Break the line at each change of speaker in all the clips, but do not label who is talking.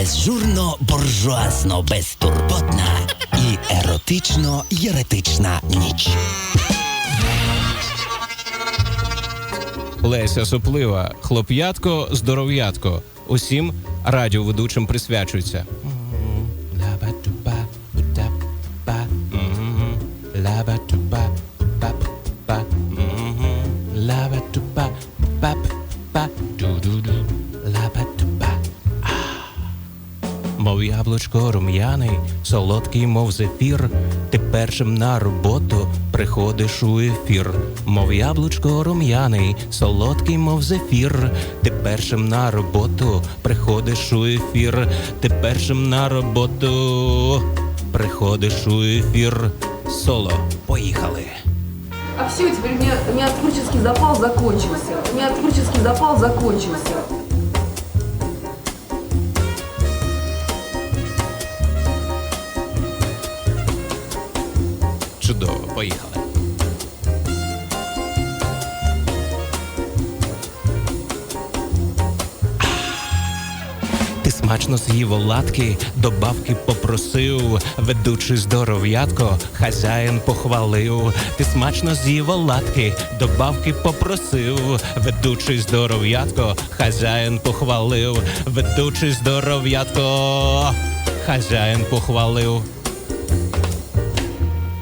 Безжурно буржуазно безтурботна і еротично єретична ніч.
Леся Соплива, хлоп'ятко, здоров'ятко. Усім радіоведучим присвячується. Мов яблучко рум'яний, солодкий, мов зефір, ти першим на роботу приходиш у ефір. Мов яблучко рум'яний, солодкий, мов зефір, ти першим на роботу приходиш у ефір, ти першим на роботу приходиш у ефір. Соло, поїхали.
А все, теперь у меня, у меня творческий запал закончился. У меня творческий запал закончился.
Чудово, поїхали. Ти смачно з'їв оладки, добавки попросив, ведучий здоров'ятко, хазяїн похвалив. Ти смачно з'їв оладки, добавки попросив, ведучий здоров'ятко, хазяїн похвалив, ведучий здоров'ятко, хазяїн похвалив.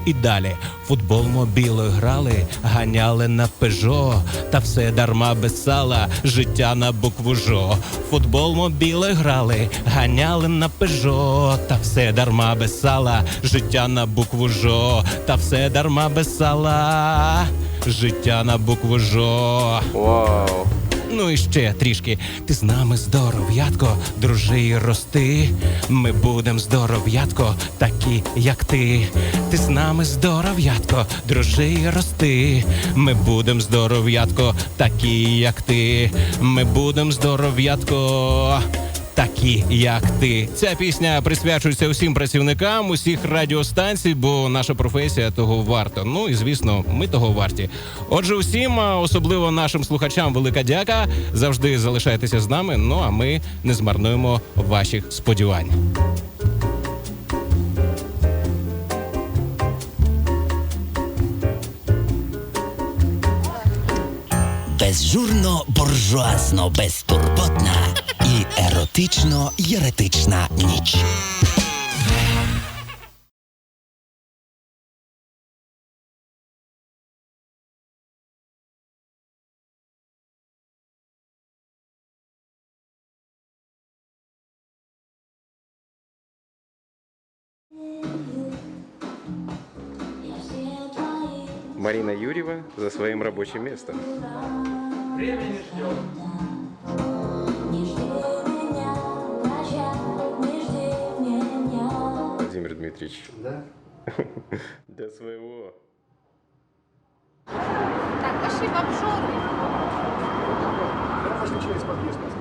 І далі футбол мобілою грали, ганяли на пежо, та все дарма без сала, життя на букву жо. Футбол мобілою грали, ганяли на пежо, та все дарма без сала, життя на букву жо, та все дарма без сала, життя на букву жо.
Вау.
Ну і ще трішки. Ти з нами здоров'ятко, дружи і рости. Ми будем здоров'ятко, такі, як ти. Ти з нами здоров'ятко, дружи і рости. Ми будем здоров'ятко, такі, як ти. Ми будем здоров'ятко. Такі, як ти, ця пісня присвячується усім працівникам усіх радіостанцій, бо наша професія того варта. Ну і звісно, ми того варті. Отже, усім, особливо нашим слухачам, велика дяка. Завжди залишайтеся з нами. Ну а ми не змарнуємо ваших сподівань.
Безжурно буржуазно безтурботна і еротично єретична ніч.
Марина Юрьева за своим рабочим местом. Владимир Дмитриевич? Да. Для своего.
Так, пошли в обжору. Я через подъезд.